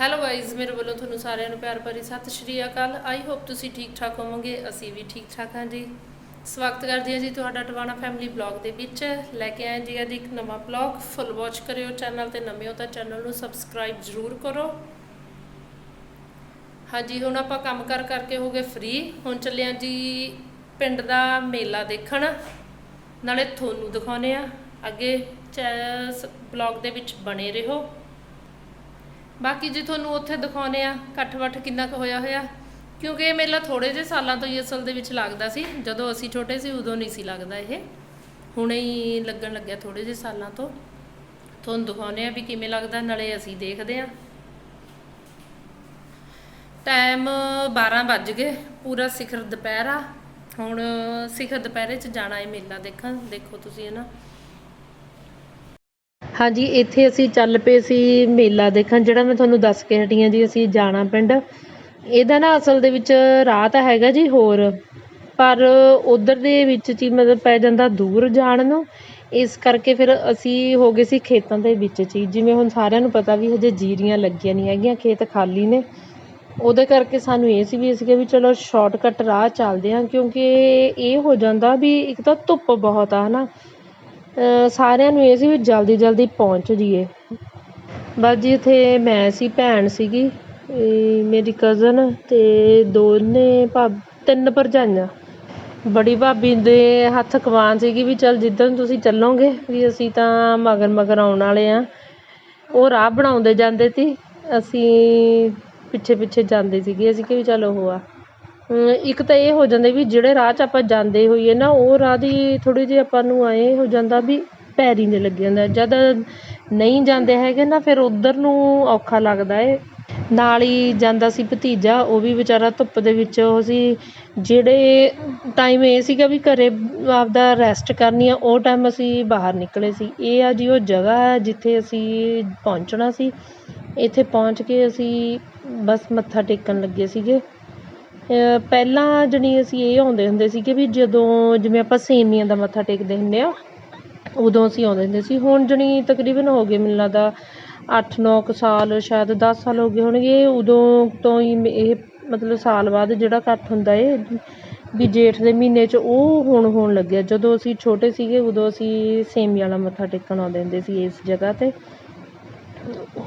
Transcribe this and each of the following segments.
Hello guys ਮੇਰੇ ਵੱਲੋਂ ਤੁਹਾਨੂੰ ਸਾਰਿਆਂ ਨੂੰ ਪਿਆਰ ਭਰੀ ਸਤਿ ਸ਼੍ਰੀ ਅਕਾਲ। ਆਈ ਹੋਪ ਤੁਸੀਂ ਠੀਕ ਠਾਕ ਹੋਵੋਗੇ, ਅਸੀਂ ਵੀ ਠੀਕ ਠਾਕ ਹਾਂ ਜੀ। ਸਵਾਗਤ ਕਰਦੇ ਹਾਂ ਜੀ ਤੁਹਾਡਾ ਟਵਾਣਾ ਫੈਮਿਲੀ ਬਲੌਗ ਦੇ ਵਿੱਚ। ਲੈ ਕੇ ਆਏ ਜੀ ਅੱਜ ਇੱਕ ਨਵਾਂ ਬਲੌਗ ਫੁੱਲ ਵਾਚ ਕਰਿਓ ਚੈਨਲ ਤੇ ਨਵੇਂ ਹੋ ਤਾਂ ਚੈਨਲ ਨੂੰ ਸਬਸਕ੍ਰਾਈਬ ਜ਼ਰੂਰ ਕਰੋ। ਹਾਂਜੀ, ਹੁਣ ਆਪਾਂ ਕੰਮ ਕਰ ਕਰਕੇ ਹੋ ਗਏ ਫ੍ਰੀ ਹੁਣ ਚੱਲੇ ਹਾਂ ਜੀ ਪਿੰਡ ਦਾ ਮੇਲਾ ਦੇਖਣ। ਨਾਲੇ ਤੁਹਾਨੂੰ ਦਿਖਾਉਨੇ ਆ ਅੱਗੇ ਬਲੌਗ ਦੇ ਵਿੱਚ ਬਣੇ ਰਹੋ। ਬਾਕੀ ਜੀ ਤੁਹਾਨੂੰ ਉੱਥੇ ਦਿਖਾਉਨੇ ਆ, ਇਕੱਠ ਵੱਠ ਕਿੰਨਾ ਕੁ ਹੋਇਆ ਹੋਇਆ, ਕਿਉਂਕਿ ਇਹ ਮੇਲਾ ਥੋੜੇ ਜਿਹੇ ਸਾਲਾਂ ਤੋਂ ਹੀ ਅਸਲ ਦੇ ਵਿੱਚ ਲੱਗਦਾ ਸੀ, ਜਦੋਂ ਅਸੀਂ ਛੋਟੇ ਸੀ ਉਦੋਂ ਨਹੀਂ ਸੀ ਲੱਗਦਾ ਇਹ। ਹੁਣੇ ਹੀ ਲੱਗਣ ਲੱਗਿਆ ਥੋੜੇ ਜਿਹੇ ਸਾਲਾਂ ਤੋਂ। ਤੁਹਾਨੂੰ ਦਿਖਾਉਨੇ ਆ ਵੀ ਕਿਵੇਂ ਲੱਗਦਾ, ਨਾਲੇ ਅਸੀਂ ਦੇਖਦੇ ਆ। ਟਾਈਮ 12 ਵੱਜ ਗਏ, ਪੂਰਾ ਸਿਖਰ ਦੁਪਹਿਰਾ ਹੁਣ ਸਿਖਰ ਦੁਪਹਿਰੇ 'ਚ ਜਾਣਾ ਹੈ ਮੇਲਾ ਦੇਖਣ, ਦੇਖੋ ਤੁਸੀਂ ਹੈ ਨਾ ਹਾਂਜੀ, ਇੱਥੇ ਅਸੀਂ ਚੱਲ ਪਏ ਸੀ ਮੇਲਾ ਦੇਖਣ, ਜਿਹੜਾ ਮੈਂ ਤੁਹਾਨੂੰ ਦੱਸ ਕੇ ਹਟੀ ਹਾਂ ਜੀ, ਅਸੀਂ ਜਾਣਾ ਪਿੰਡ। ਇਹਦਾ ਨਾ ਅਸਲ ਦੇ ਵਿੱਚ ਰਾਹ ਤਾਂ ਹੈਗਾ ਜੀ ਹੋਰ, ਪਰ ਉਧਰ ਦੇ ਵਿੱਚ ਜੀ ਮਤਲਬ ਪੈ ਜਾਂਦਾ ਦੂਰ ਜਾਣ ਨੂੰ। ਇਸ ਕਰਕੇ ਫਿਰ ਅਸੀਂ ਹੋ ਗਏ ਸੀ ਖੇਤਾਂ ਦੇ ਵਿੱਚ ਜੀ। ਜਿਵੇਂ ਹੁਣ ਸਾਰਿਆਂ ਨੂੰ ਪਤਾ ਵੀ ਹਜੇ ਜੀਰੀਆਂ ਲੱਗੀਆਂ ਨਹੀਂ ਹੈਗੀਆਂ, ਖੇਤ ਖਾਲੀ ਨੇ। ਉਹਦੇ ਕਰਕੇ ਸਾਨੂੰ ਇਹ ਸੀ ਵੀ ਅਸੀਂ ਕਿਹਾ ਵੀ ਚਲੋ ਸ਼ਾਰਟਕਟ ਰਾਹ ਚੱਲਦੇ ਹਾਂ, ਕਿਉਂਕਿ ਇਹ ਹੋ ਜਾਂਦਾ ਵੀ ਇੱਕ ਤਾਂ ਧੁੱਪ ਬਹੁਤ ਆ ਹਨਾ। ਅਹ ਸਾਰਿਆਂ ਨੂੰ ਇਹ ਸੀ ਵੀ ਜਲਦੀ ਜਲਦੀ ਪਹੁੰਚ ਜਾਈਏ। ਬਸ ਜੀ ਉੱਥੇ ਮੈਂ ਸੀ, ਭੈਣ ਸੀਗੀ ਮੇਰੀ ਕਜ਼ਨ ਅਤੇ ਦੋਨੇ ਭਾਬ, ਤਿੰਨ ਭਰਜਾਈਆਂ। ਬੜੀ ਭਾਬੀ ਦੇ ਹੱਥ ਕਮਾਨ ਸੀਗੀ ਵੀ ਚੱਲ ਜਿੱਦਣ ਤੁਸੀਂ ਚੱਲੋਗੇ ਵੀ ਅਸੀਂ ਤਾਂ ਮਗਰ ਮਗਰ ਆਉਣ ਵਾਲੇ ਹਾਂ ਉਹ ਰਾਹ ਬਣਾਉਂਦੇ ਜਾਂਦੇ ਸੀ, ਅਸੀਂ ਪਿੱਛੇ ਪਿੱਛੇ ਜਾਂਦੇ ਸੀਗੇ, ਅਸੀਂ ਕਿ ਵੀ ਚੱਲ ਉਹ ਆ। ਇੱਕ ਤਾਂ ਇਹ ਹੋ ਜਾਂਦਾ ਵੀ ਜਿਹੜੇ ਰਾਹ 'ਚ ਆਪਾਂ ਜਾਂਦੇ ਹੋਈਏ ਨਾ, ਉਹ ਰਾਹ ਦੀ ਥੋੜੀ ਜਿਹੀ ਆਪਾਂ ਨੂੰ ਐਂ ਹੋ ਜਾਂਦਾ ਵੀ ਪੈਰੀ ਨਹੀਂ ਲੱਗ ਜਾਂਦਾ। ਜਦ ਨਹੀਂ ਜਾਂਦੇ ਹੈਗੇ ਨਾ, ਫਿਰ ਉੱਧਰ ਨੂੰ ਔਖਾ ਲੱਗਦਾ ਏ। ਨਾਲ ਹੀ ਜਾਂਦਾ ਸੀ ਭਤੀਜਾ, ਉਹ ਵੀ ਵਿਚਾਰਾ ਧੁੱਪ ਦੇ ਵਿੱਚ, ਉਹ ਸੀ ਜਿਹੜੇ ਟਾਈਮ ਇਹ ਸੀਗਾ ਵੀ ਘਰ ਆਪਦਾ ਰੈਸਟ ਕਰਨੀ ਆ, ਉਹ ਟਾਈਮ ਅਸੀਂ ਬਾਹਰ ਨਿਕਲੇ ਸੀ। ਇਹ ਆ ਜੀ, ਉਹ ਜਗ੍ਹਾ ਹੈ ਜਿੱਥੇ ਅਸੀਂ ਪਹੁੰਚਣਾ ਸੀ। ਇੱਥੇ ਪਹੁੰਚ ਕੇ ਅਸੀਂ ਬਸ ਮੱਥਾ ਟੇਕਣ ਲੱਗੇ ਸੀਗੇ। ਪਹਿਲਾਂ ਜਾਣੀ ਅਸੀਂ ਇਹ ਆਉਂਦੇ ਹੁੰਦੇ ਸੀਗੇ ਵੀ ਜਦੋਂ ਜਿਵੇਂ ਆਪਾਂ ਸੇਮੀਆਂ ਦਾ ਮੱਥਾ ਟੇਕਦੇ ਹੁੰਦੇ ਹਾਂ ਉਦੋਂ ਅਸੀਂ ਆਉਂਦੇ ਹੁੰਦੇ ਸੀ। ਹੁਣ ਜਾਣੀ ਤਕਰੀਬਨ ਹੋ ਗਏ ਮੈਨੂੰ ਲੱਗਦਾ 8-9 ਕੁ ਸਾਲ, ਸ਼ਾਇਦ ਦਸ ਸਾਲ ਹੋ ਗਏ ਹੋਣਗੇ। ਉਦੋਂ ਤੋਂ ਹੀ ਮ- ਇਹ ਮਤਲਬ ਸਾਲ ਬਾਅਦ ਜਿਹੜਾ ਇਕੱਠ ਹੁੰਦਾ ਏ, ਵੀ ਜੇਠ ਦੇ ਮਹੀਨੇ 'ਚ ਉਹ ਹੁਣ ਹੋਣ ਲੱਗਿਆ। ਜਦੋਂ ਅਸੀਂ ਛੋਟੇ ਸੀਗੇ, ਉਦੋਂ ਅਸੀਂ ਸੇਮੀਆਂ ਵਾਲਾ ਮੱਥਾ ਟੇਕਣ ਆਉਂਦੇ ਹੁੰਦੇ ਸੀ ਇਸ ਜਗ੍ਹਾ ਤੇ।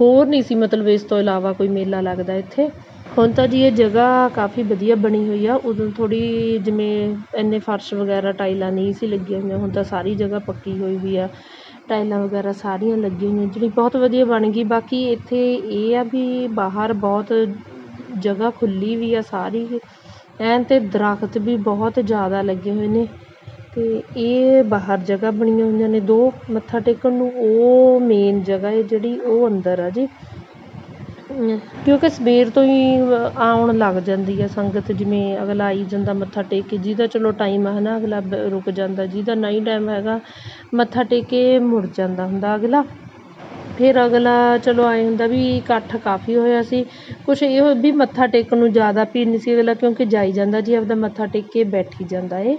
ਹੋਰ ਨਹੀਂ ਸੀ ਮਤਲਬ ਇਸ ਤੋਂ ਇਲਾਵਾ ਕੋਈ ਮੇਲਾ ਲੱਗਦਾ ਇੱਥੇ। ਹੁਣ ਤਾਂ ਜੀ ਇਹ ਜਗ੍ਹਾ ਕਾਫੀ ਵਧੀਆ ਬਣੀ ਹੋਈ ਆ। ਉਦੋਂ ਥੋੜ੍ਹੀ ਜਿਵੇਂ ਇੰਨੇ ਫਰਸ਼ ਵਗੈਰਾ ਟਾਈਲਾਂ ਨਹੀਂ ਸੀ ਲੱਗੀਆਂ ਹੋਈਆਂ। ਹੁਣ ਤਾਂ ਸਾਰੀ ਜਗ੍ਹਾ ਪੱਕੀ ਹੋਈ ਵੀ ਆ। ਟਾਈਲਾਂ ਵਗੈਰਾ ਸਾਰੀਆਂ ਲੱਗੀਆਂ ਹੋਈਆਂ। ਜਿਹੜੀ ਬਹੁਤ ਵਧੀਆ ਬਣ ਗਈ। ਬਾਕੀ ਇੱਥੇ ਇਹ ਆ ਵੀ ਬਾਹਰ ਬਹੁਤ ਜਗ੍ਹਾ ਖੁੱਲ੍ਹੀ ਵੀ ਆ ਸਾਰੀ। ਐਨ ਅਤੇ ਦਰੱਖਤ ਵੀ ਬਹੁਤ ਜ਼ਿਆਦਾ ਲੱਗੇ ਹੋਏ ਨੇ। ਅਤੇ ਇਹ ਬਾਹਰ ਜਗ੍ਹਾ ਬਣੀਆਂ ਹੋਈਆਂ ਨੇ। ਦੋ ਮੱਥਾ ਟੇਕਣ ਨੂੰ। ਉਹ ਮੇਨ ਜਗ੍ਹਾ ਹੈ ਜਿਹੜੀ। ਉਹ ਅੰਦਰ ਆ ਜੀ। ਕਿਉਂਕਿ ਸਵੇਰ ਤੋਂ ਹੀ ਆਉਣ ਲੱਗ ਜਾਂਦੀ ਆ ਸੰਗਤ, ਜਿਵੇਂ ਅਗਲਾ ਆਈ ਜਾਂਦਾ ਮੱਥਾ ਟੇਕ ਕੇ, ਜਿਹਦਾ ਚਲੋ ਟਾਈਮ ਹੈ ਨਾ ਅਗਲਾ ਬ- ਰੁਕ ਜਾਂਦਾ, ਜਿਹਦਾ ਨਹੀਂ ਟਾਈਮ ਹੈਗਾ, ਮੱਥਾ ਟੇਕ ਕੇ ਮੁੜ ਜਾਂਦਾ ਹੁੰਦਾ ਅਗਲਾ। ਫਿਰ ਅਗਲਾ ਚਲੋ ਆਏ ਹੁੰਦਾ ਵੀ ਇਕੱਠ ਕਾਫੀ ਹੋਇਆ ਸੀ। ਕੁਛ ਇਹ ਹੋ- ਵੀ ਮੱਥਾ ਟੇਕਣ ਨੂੰ ਜ਼ਿਆਦਾ ਭੀੜ ਨਹੀਂ ਸੀ ਅਗਲਾ, ਕਿਉਂਕਿ ਜਾਈ ਜਾਂਦਾ ਜੀ, ਆਪਦਾ ਮੱਥਾ ਟੇਕ ਕੇ ਬੈਠੀ ਜਾਂਦਾ ਏ।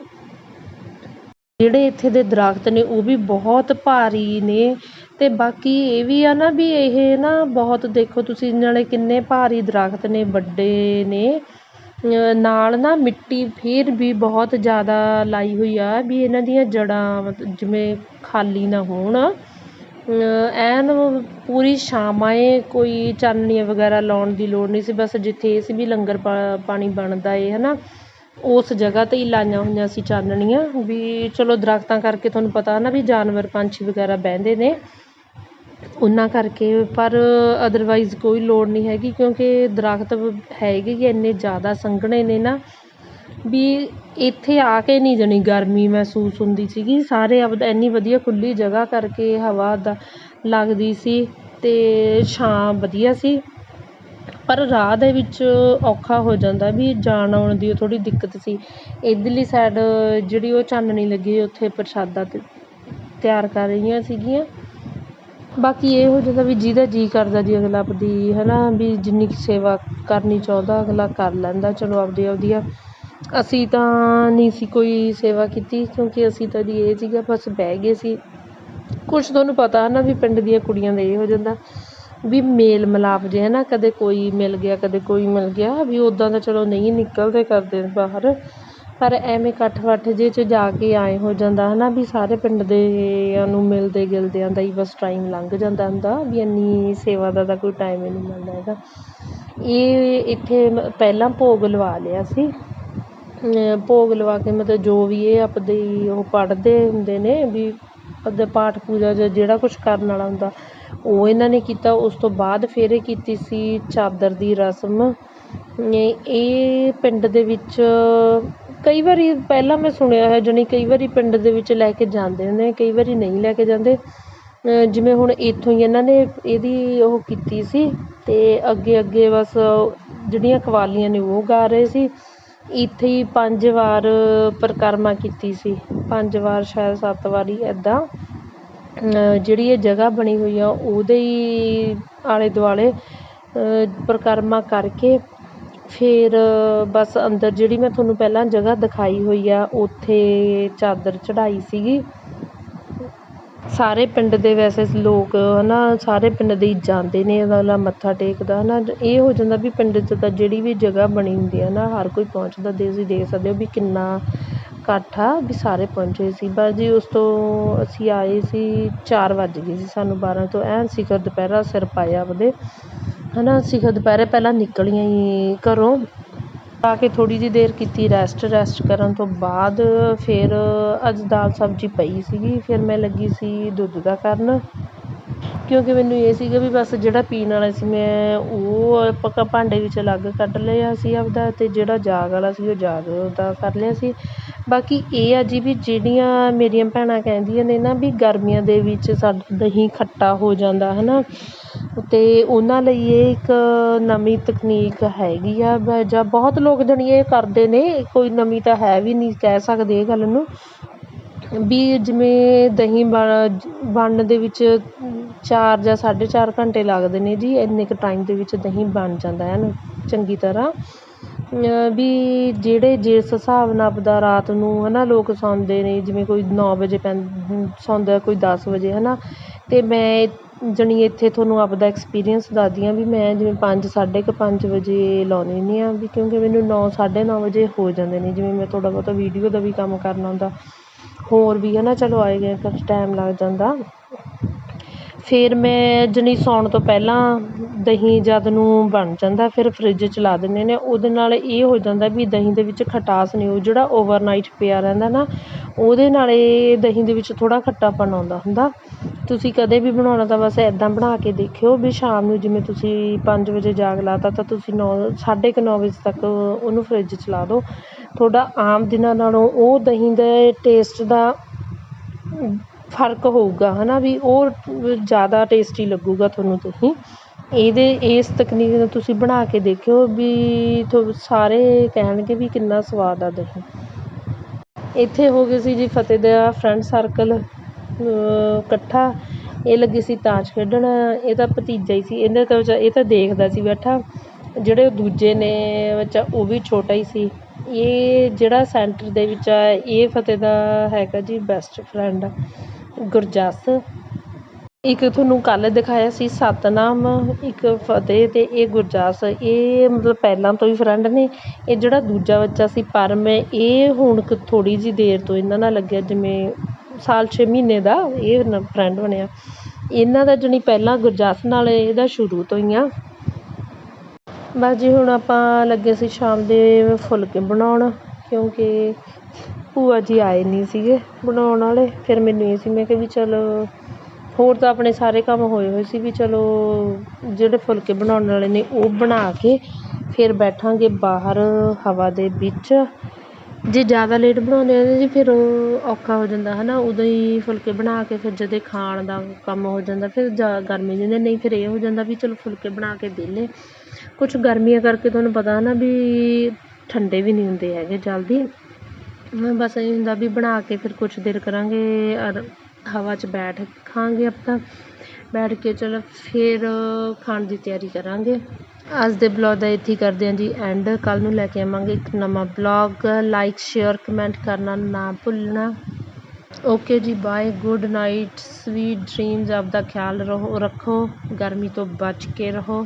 ਜਿਹੜੇ ਇੱਥੇ ਦੇ ਦਰਖਤ ਨੇ, ਉਹ ਵੀ ਬਹੁਤ ਭਾਰੀ ਨੇ। ਅਤੇ ਬਾਕੀ ਇਹ ਵੀ ਆ ਨਾ ਵੀ ਇਹ ਨਾ ਬਹੁਤ ਦੇਖੋ ਤੁਸੀਂ ਨਾਲੇ ਕਿੰਨੇ ਭਾਰੀ ਦਰੱਖਤ ਨੇ, ਵੱਡੇ ਨੇ। ਨਾਲ ਨਾ ਮਿੱਟੀ ਫਿਰ ਵੀ ਬਹੁਤ ਜ਼ਿਆਦਾ ਲਾਈ ਹੋਈ ਆ ਵੀ ਇਹਨਾਂ ਦੀਆਂ ਜੜ੍ਹਾਂ ਮਤਲਬ ਜਿਵੇਂ ਖਾਲੀ ਨਾ ਹੋਣ। ਐਨ ਪੂਰੀ ਛਾਵਾਂ ਏ ਕੋਈ ਚਾਨਣੀਆਂ ਵਗੈਰਾ ਲਾਉਣ ਦੀ ਲੋੜ ਨਹੀਂ ਸੀ, ਬਸ ਜਿੱਥੇ ਇਹ ਸੀ ਵੀ ਲੰਗਰ ਪਾ- ਪਾਣੀ ਬਣਦਾ ਏ ਹੈ ਨਾ ਉਸ ਜਗ੍ਹਾ ਤੇ ਹੀ ਲਾਈਆਂ ਹੋਈਆਂ ਸੀ ਚਾਨਣੀਆਂ ਵੀ ਚਲੋ ਦਰੱਖਤਾਂ ਕਰਕੇ ਤੁਹਾਨੂੰ ਪਤਾ ਨਾ ਵੀ ਜਾਨਵਰ ਪੰਛੀ ਵਗੈਰਾ ਬਹਿੰਦੇ ਨੇ। ਉਹਨਾਂ ਕਰਕੇ, ਪਰ ਅਦਰਵਾਈਜ਼ ਕੋਈ ਲੋੜ ਨਹੀਂ ਹੈਗੀ, ਕਿਉਂਕਿ ਦਰੱਖਤ ਹੈਗੇ ਹੀ ਇੰਨੇ ਜ਼ਿਆਦਾ ਸੰਘਣੇ ਨੇ ਨਾ, ਵੀ ਇੱਥੇ ਆ ਕੇ ਨਹੀਂ ਜਾਣੀ ਗਰਮੀ ਮਹਿਸੂਸ ਹੁੰਦੀ ਸੀਗੀ। ਸਾਰੇ ਆਪਦਾ ਇੰਨੀ ਵਧੀਆ ਖੁੱਲ੍ਹੀ ਜਗ੍ਹਾ ਕਰਕੇ ਹਵਾ ਦਾ ਲੱਗਦੀ ਸੀ ਅਤੇ ਛਾਂ ਵਧੀਆ ਸੀ। ਪਰ ਰਾਹ ਦੇ ਵਿੱਚ ਔਖਾ ਹੋ ਜਾਂਦਾ ਵੀ ਜਾਣ ਆਉਣ ਦੀ ਥੋੜ੍ਹੀ ਦਿੱਕਤ ਸੀ। ਇੱਧਰਲੀ ਸਾਈਡ ਜਿਹੜੀ ਉਹ ਚਾਨਣੀ ਲੱਗੀ, ਉੱਥੇ ਪ੍ਰਸ਼ਾਦਾ ਤਿਆਰ ਕਰ ਰਹੀਆਂ ਸੀਗੀਆਂ। ਬਾਕੀ ਇਹ ਹੋ ਜਾਂਦਾ ਵੀ ਜਿਹਦਾ ਜੀਅ ਕਰਦਾ ਜੀ ਅਗਲਾ ਆਪਦੀ ਹੈ ਨਾ ਵੀ ਜਿੰਨੀ ਕੁ ਸੇਵਾ ਕਰਨੀ ਚਾਹੁੰਦਾ, ਅਗਲਾ ਕਰ ਲੈਂਦਾ, ਚਲੋ ਆਪਦੀ ਆਪਦੀ ਆ ਅਸੀਂ ਤਾਂ ਨਹੀਂ ਸੀ ਕੋਈ ਸੇਵਾ ਕੀਤੀ, ਕਿਉਂਕਿ ਅਸੀਂ ਤਾਂ ਜੀ ਇਹ ਸੀਗਾ, ਬਸ ਬਹਿ ਗਏ ਸੀ। ਕੁਛ ਤੁਹਾਨੂੰ ਪਤਾ ਹੈ ਨਾ ਵੀ ਪਿੰਡ ਦੀਆਂ ਕੁੜੀਆਂ ਦਾ ਇਹ ਹੋ ਜਾਂਦਾ, ਵੀ ਮੇਲ ਮਿਲਾਪ ਜੇ ਹੈ ਨਾ ਕਦੇ ਕੋਈ ਮਿਲ ਗਿਆ, ਕਦੇ ਕੋਈ ਮਿਲ ਗਿਆ, ਵੀ ਉੱਦਾਂ ਤਾਂ ਚਲੋ ਨਹੀਂ ਨਿਕਲਦੇ ਕਰਦੇ ਬਾਹਰ। ਪਰ ਐਵੇਂ ਇਕੱਠ ਵੱਠ ਜਿਹੇ 'ਚ ਜਾ ਕੇ ਆਏ ਹੋ ਜਾਂਦਾ ਹੈ ਨਾ ਵੀ ਸਾਰੇ ਪਿੰਡ ਦੇ ਨੂੰ ਮਿਲਦੇ ਗਿਲਦਿਆਂ ਦਾ ਹੀ ਬਸ ਟਾਈਮ ਲੰਘ ਜਾਂਦਾ ਹੁੰਦਾ ਵੀ ਇੰਨੀ ਸੇਵਾ ਦਾ ਤਾਂ ਕੋਈ ਟਾਈਮ ਹੀ ਨਹੀਂ ਮਿਲਦਾ ਹੈਗਾ। ਇਹ ਇੱਥੇ ਮ- ਪਹਿਲਾਂ ਭੋਗ ਲਵਾ ਲਿਆ ਸੀ। ਭੋਗ ਲਵਾ ਕੇ ਮਤਲਬ ਜੋ ਵੀ ਇਹ ਆਪਦੀ ਉਹ ਪੜ੍ਹਦੇ ਹੁੰਦੇ ਨੇ ਵੀ ਆਪਦਾ ਪਾਠ ਪੂਜਾ ਜਾਂ ਜਿਹੜਾ ਕੁਛ ਕਰਨ ਵਾਲਾ ਹੁੰਦਾ, ਉਹ ਇਹਨਾਂ ਨੇ ਕੀਤਾ। ਉਸ ਤੋਂ ਬਾਅਦ ਫਿਰ ਇਹ ਕੀਤੀ ਸੀ ਚਾਦਰ ਦੀ ਰਸਮ। ਇਹ ਪਿੰਡ ਦੇ ਵਿੱਚ ਕਈ ਵਾਰੀ ਪਹਿਲਾਂ ਮੈਂ ਸੁਣਿਆ ਹੈ, ਜਾਣੀ ਕਈ ਵਾਰੀ ਪਿੰਡ ਦੇ ਵਿੱਚ ਲੈ ਕੇ ਜਾਂਦੇ ਨੇ, ਕਈ ਵਾਰੀ ਨਹੀਂ ਲੈ ਕੇ ਜਾਂਦੇ। ਜਿਵੇਂ ਹੁਣ ਇੱਥੋਂ ਹੀ ਇਹਨਾਂ ਨੇ ਇਹਦੀ ਉਹ ਕੀਤੀ ਸੀ ਅਤੇ ਅੱਗੇ ਅੱਗੇ ਬਸ ਜਿਹੜੀਆਂ ਕਵਾਲੀਆਂ ਨੇ ਉਹ ਗਾ ਰਹੇ ਸੀ। ਇੱਥੇ ਹੀ ਪੰਜ ਵਾਰ ਪਰਿਕਰਮਾ ਕੀਤੀ ਸੀ। ਪੰਜ ਵਾਰ ਸ਼ਾਇਦ ਸੱਤ ਵਾਰੀ ਇੱਦਾਂ ਜਿਹੜੀ ਇਹ ਜਗ੍ਹਾ ਬਣੀ ਹੋਈ ਆ, ਉਹਦੇ ਹੀ ਆਲੇ ਦੁਆਲੇ ਪਰਿਕਰਮਾ ਕਰਕੇ ਫਿਰ, ਬਸ ਅੰਦਰ ਜਿਹੜੀ ਮੈਂ ਤੁਹਾਨੂੰ ਪਹਿਲਾਂ ਜਗ੍ਹਾ ਦਿਖਾਈ ਹੋਈ ਆ, ਉੱਥੇ ਚਾਦਰ ਚੜ੍ਹਾਈ ਸੀਗੀ। ਸਾਰੇ ਪਿੰਡ ਦੇ ਵੈਸੇ ਲੋਕ, ਹਨਾ, ਸਾਰੇ ਪਿੰਡ ਦੇ ਜਾਂਦੇ ਨੇ ਅਗਲਾ ਮੱਥਾ ਟੇਕਦਾ, ਹਨਾ। ਇਹ ਹੋ ਜਾਂਦਾ ਵੀ ਪਿੰਡ 'ਚ ਤਾਂ ਜਿਹੜੀ ਵੀ ਜਗ੍ਹਾ ਬਣੀ ਹੁੰਦੀ ਹੈ ਨਾ, ਹਰ ਕੋਈ ਪਹੁੰਚਦਾ ਦੇ ਤੁਸੀਂ ਦੇਖ ਸਕਦੇ ਹੋ ਵੀ ਕਿੰਨਾ ਇਕੱਠ ਆ, ਵੀ ਸਾਰੇ ਪਹੁੰਚੇ ਸੀ। ਬਸ ਜੀ, ਉਸ ਤੋਂ ਅਸੀਂ ਆਏ ਸੀ, ਚਾਰ ਵੱਜ ਗਏ ਸੀ ਸਾਨੂੰ, ਬਾਰਾਂ ਤੋਂ। ਐਨ ਸਿਖਰ ਦੁਪਹਿਰਾ, ਸਿਰ ਪਾਇਆ ਆਪਦੇ ਹੈ ਨਾ ਸਿਖਰ ਦੁਪਹਿਰੇ ਪਹਿਲਾਂ ਨਿਕਲੀਆਂ ਹੀ ਘਰੋਂ। ਆ ਕੇ ਥੋੜ੍ਹੀ ਜਿਹੀ ਦੇਰ ਕੀਤੀ ਰੈਸਟ ਰੈਸਟ ਕਰਨ ਤੋਂ ਬਾਅਦ ਫਿਰ ਅੱਜ ਦਾਲ ਸਬਜ਼ੀ ਪਈ ਸੀਗੀ, ਫਿਰ ਮੈਂ ਲੱਗੀ ਸੀ ਦੁੱਧ ਦਾ ਕਰਨ। ਕਿਉਂਕਿ ਮੈਨੂੰ ਇਹ ਸੀਗਾ ਵੀ ਬਸ ਜਿਹੜਾ ਪੀਣ ਵਾਲਾ ਸੀ, ਮੈਂ ਉਹ ਪੱਕਾ ਭਾਂਡੇ ਵਿੱਚ ਅਲੱਗ ਕੱਢ ਲਿਆ ਸੀ ਆਪਦਾ ਅਤੇ ਜਿਹੜਾ ਜਾਗ ਵਾਲਾ ਸੀ, ਉਹ ਜਾਗ ਦਾ ਕਰ ਲਿਆ ਸੀ। ਬਾਕੀ ਇਹ ਆ ਜੀ ਵੀ ਜਿਹੜੀਆਂ ਮੇਰੀਆਂ ਭੈਣਾਂ ਕਹਿੰਦੀਆਂ ਨੇ ਨਾ ਵੀ ਗਰਮੀਆਂ ਦੇ ਵਿੱਚ ਸਾਡਾ ਦਹੀਂ ਖੱਟਾ ਹੋ ਜਾਂਦਾ ਹੈ ਨਾ ਅਤੇ ਉਹਨਾਂ ਲਈ ਇਹ ਇੱਕ ਨਵੀਂ ਤਕਨੀਕ ਹੈਗੀ ਆ, ਬ- ਜਾਂ ਬਹੁਤ ਲੋਕ ਜਾਣੀ ਇਹ ਕਰਦੇ ਨੇ, ਕੋਈ ਨਵੀਂ ਤਾਂ ਹੈ ਵੀ ਨਹੀਂ ਕਹਿ ਸਕਦੇ ਇਹ ਗੱਲ ਨੂੰ। ਵੀ ਜਿਵੇਂ ਦਹੀਂ ਬਣ ਬਣਨ ਦੇ ਵਿੱਚ ਚਾਰ ਜਾਂ ਸਾਢੇ ਚਾਰ ਘੰਟੇ ਲੱਗਦੇ ਨੇ ਜੀ, ਇੰਨੇ ਕੁ ਟਾਈਮ ਦੇ ਵਿੱਚ ਦਹੀਂ ਬਣ ਜਾਂਦਾ ਐਨ, ਚੰਗੀ ਤਰ੍ਹਾਂ। ਵੀ ਜਿਹੜੇ ਜਿਸ ਹਿਸਾਬ ਨਾਲ ਆਪਦਾ ਰਾਤ ਨੂੰ ਹੈ ਨਾ ਲੋਕ ਸੌਂਦੇ ਨੇ, ਜਿਵੇਂ ਕੋਈ ਨੌ ਵਜੇ ਪੈਂ, ਸੌਂਦਾ ਕੋਈ ਦਸ ਵਜੇ ਹੈ ਨਾ ਅਤੇ ਮੈਂ ਜਾਣੀ ਇੱਥੇ ਤੁਹਾਨੂੰ ਆਪਦਾ ਐਕਸਪੀਰੀਅੰਸ ਦੱਸਦੀ ਹਾਂ ਵੀ ਮੈਂ ਜਿਵੇਂ ਪੰਜ, ਸਾਢੇ ਕੁ ਪੰਜ ਵਜੇ ਲਾਉਂਦੀ ਹੁੰਦੀ ਹਾਂ ਵੀ ਕਿਉਂਕਿ ਮੈਨੂੰ ਨੌ, ਸਾਢੇ ਨੌ ਵਜੇ ਹੋ ਜਾਂਦੇ ਨੇ, ਜਿਵੇਂ ਮੈਂ ਥੋੜ੍ਹਾ ਬਹੁਤਾ ਵੀਡੀਓ ਦਾ ਵੀ ਕੰਮ ਕਰਨਾ ਹੁੰਦਾ, ਹੋਰ ਵੀ ਹੈ ਨਾ, ਚਲੋ ਆਏ ਗਏ ਟਾਈਮ ਲੱਗ ਜਾਂਦਾ। ਫਿਰ ਮੈਂ ਜਾਣੀ ਸੌਣ ਤੋਂ ਪਹਿਲਾਂ ਦਹੀਂ ਜਦ ਨੂੰ ਬਣ ਜਾਂਦਾ, ਫਿਰ ਫਰਿੱਜ 'ਚ ਲਾ ਦਿੰਦੇ ਨੇ। ਉਹਦੇ ਨਾਲ ਇਹ ਹੋ ਜਾਂਦਾ ਵੀ ਦਹੀਂ ਦੇ ਵਿੱਚ ਖਟਾਸ ਨਹੀਂ, ਉਹ ਜਿਹੜਾ ਓਵਰਨਾਈਟ ਪਿਆ ਰਹਿੰਦਾ ਨਾ, ਉਹਦੇ ਨਾਲ ਇਹ ਦਹੀਂ ਦੇ ਵਿੱਚ ਥੋੜ੍ਹਾ ਖੱਟਾਪਣ ਆਉਂਦਾ ਹੁੰਦਾ। ਤੁਸੀਂ ਕਦੇ ਵੀ ਬਣਾਉਣਾ ਤਾਂ ਬਸ ਇੱਦਾਂ ਬਣਾ ਕੇ ਦੇਖਿਓ ਵੀ ਸ਼ਾਮ ਨੂੰ ਜਿਵੇਂ ਤੁਸੀਂ ਪੰਜ ਵਜੇ ਜਾਗ ਲਾ ਤਾ ਤਾਂ ਤੁਸੀਂ ਨੌ, ਸਾਢੇ ਕੁ ਨੌ ਵਜੇ ਤੱਕ ਉਹਨੂੰ ਫਰਿੱਜ 'ਚ ਲਾ ਦਿਓ। ਤੁਹਾਡਾ ਆਮ ਦਿਨਾਂ ਨਾਲੋਂ ਉਹ ਦਹੀਂ ਦੇ ਟੇਸਟ ਦਾ ਫ਼ਰਕ ਹੋਊਗਾ ਹੈ ਨਾ ਵੀ ਉਹ ਜ਼ਿਆਦਾ ਟੇਸਟੀ ਲੱਗੂਗਾ ਤੁਹਾਨੂੰ ਦਹੀਂ ਇਹਦੇ, ਇਸ ਤਕਨੀਕ ਨੂੰ ਤੁਸੀਂ ਬਣਾ ਕੇ ਦੇਖਿਓ ਵੀ ਤੁਹ, ਸਾਰੇ ਕਹਿਣਗੇ ਵੀ ਕਿੰਨਾ ਸਵਾਦ ਆ ਦਹੀਂ ਇੱਥੇ ਹੋ ਗਏ ਸੀ ਜੀ ਫਤਿਹ ਦਾ ਫਰੈਂਡ ਸਰਕਲ ਇਕੱਠਾ। ਇਹ ਲੱਗੀ ਸੀ ਤਾਸ਼ ਖੇਡਣ, ਇਹ ਤਾਂ ਭਤੀਜਾ ਹੀ ਸੀ ਇਹਦੇ ਤਾਂ ਇਹ ਤਾਂ ਦੇਖਦਾ ਸੀ ਬੈਠਾ। ਜਿਹੜੇ ਦੂਜੇ ਨੇ, ਬੱਚਾ, ਉਹ ਵੀ ਛੋਟਾ ਹੀ ਸੀ। ਇਹ ਜਿਹੜਾ ਸੈਂਟਰ ਦੇ ਵਿੱਚ ਆ, ਇਹ ਫਤਿਹ ਦਾ ਹੈਗਾ ਜੀ ਬੈਸਟ ਫਰੈਂਡ ਗੁਰਜਸ। ਇੱਕ ਤੁਹਾਨੂੰ ਕੱਲ੍ਹ ਦਿਖਾਇਆ ਸੀ ਸਤਨਾਮ, ਇੱਕ ਫਤਿਹ ਅਤੇ ਇਹ ਗੁਰਜਸ। ਇਹ ਮਤਲਬ ਪਹਿਲਾਂ ਤੋਂ ਹੀ ਫਰੈਂਡ ਨੇ। ਇਹ ਜਿਹੜਾ ਦੂਜਾ ਬੱਚਾ ਸੀ ਪਰਮ, ਇਹ ਹੁਣ ਕੁ ਥੋੜ੍ਹੀ ਜਿਹੀ ਦੇਰ ਤੋਂ ਇਹਨਾਂ ਨਾਲ ਲੱਗਿਆ, ਜਿਵੇਂ ਸਾਲ ਛੇ ਮਹੀਨੇ ਦਾ ਇਹ ਫਰੈਂਡ ਬਣਿਆ। ਇਹਨਾਂ ਦਾ ਜਾਣੀ ਪਹਿਲਾਂ ਗੁਰਜਸ ਨਾਲ ਇਹਦਾ ਸ਼ੁਰੂ ਤੋਂ ਹੀ ਆ। ਬਸ ਜੀ, ਹੁਣ ਆਪਾਂ ਲੱਗੇ ਸੀ ਸ਼ਾਮ ਦੇ ਫੁਲਕੇ ਬਣਾਉਣ, ਕਿਉਂਕਿ ਭੂਆ ਜੀ ਆਏ ਨਹੀਂ ਸੀਗੇ ਬਣਾਉਣ ਵਾਲੇ। ਫਿਰ ਮੈਨੂੰ ਇਹ ਸੀ, ਮੈਂ ਕਿਹਾ ਵੀ ਚਲੋ ਹੋਰ ਤਾਂ ਆਪਣੇ ਸਾਰੇ ਕੰਮ ਹੋਏ ਹੋਏ ਸੀ ਵੀ ਚਲੋ ਜਿਹੜੇ ਫੁਲਕੇ ਬਣਾਉਣ ਵਾਲੇ ਨੇ ਉਹ ਬਣਾ ਕੇ ਫਿਰ ਬੈਠਾਂਗੇ ਬਾਹਰ ਹਵਾ ਦੇ ਵਿੱਚ। ਜੇ ਜ਼ਿਆਦਾ ਲੇਟ ਬਣਾਉਂਦੇ ਆ ਜੀ, ਫਿਰ ਔਖਾ ਹੋ ਜਾਂਦਾ ਹੈ ਨਾ ਉਦੋਂ ਹੀ ਫੁਲਕੇ ਬਣਾ ਕੇ ਫਿਰ ਜਦੋਂ ਖਾਣ ਦਾ ਕੰਮ ਹੋ ਜਾਂਦਾ, ਫਿਰ ਜ਼ਿਆਦਾ ਗਰਮੀ ਜਾਂਦੇ ਨਹੀਂ, ਫਿਰ ਇਹ ਹੋ ਜਾਂਦਾ ਵੀ ਚਲੋ ਫੁਲਕੇ ਬਣਾ ਕੇ ਵਿਹਲੇ। ਕੁਛ ਗਰਮੀਆਂ ਕਰਕੇ ਤੁਹਾਨੂੰ ਪਤਾ ਨਾ ਵੀ ਠੰਡੇ ਵੀ ਨਹੀਂ ਹੁੰਦੇ ਹੈਗੇ ਜਲਦੀ। ਬਸ ਇਹੀ ਹੁੰਦਾ ਵੀ ਬਣਾ ਕੇ ਫਿਰ ਕੁਛ ਦੇਰ ਕਰਾਂਗੇ, ਔਰ ਹਵਾ 'ਚ ਬੈਠ ਖਾਂਗੇ ਆਪਾਂ ਬੈਠ ਕੇ ਚਲੋ ਫਿਰ ਖਾਣ ਦੀ ਤਿਆਰੀ ਕਰਾਂਗੇ। ਅੱਜ ਦੇ ਬਲੌਗ ਦਾ ਇੱਥੇ ਕਰਦੇ ਹਾਂ ਜੀ ਐਂਡ ਕੱਲ੍ਹ ਨੂੰ ਲੈ ਕੇ ਆਵਾਂਗੇ ਇੱਕ ਨਵਾਂ ਬਲੌਗ ਲਾਈਕ ਸ਼ੇਅਰ ਕਮੈਂਟ ਕਰਨਾ ਨਾ ਭੁੱਲਣਾ। ਓਕੇ ਜੀ bye good night sweet dreams ਆਪਦਾ ਖਿਆਲ ਰਹੋ, ਰੱਖੋ। ਗਰਮੀ ਤੋਂ ਬਚ ਕੇ ਰਹੋ।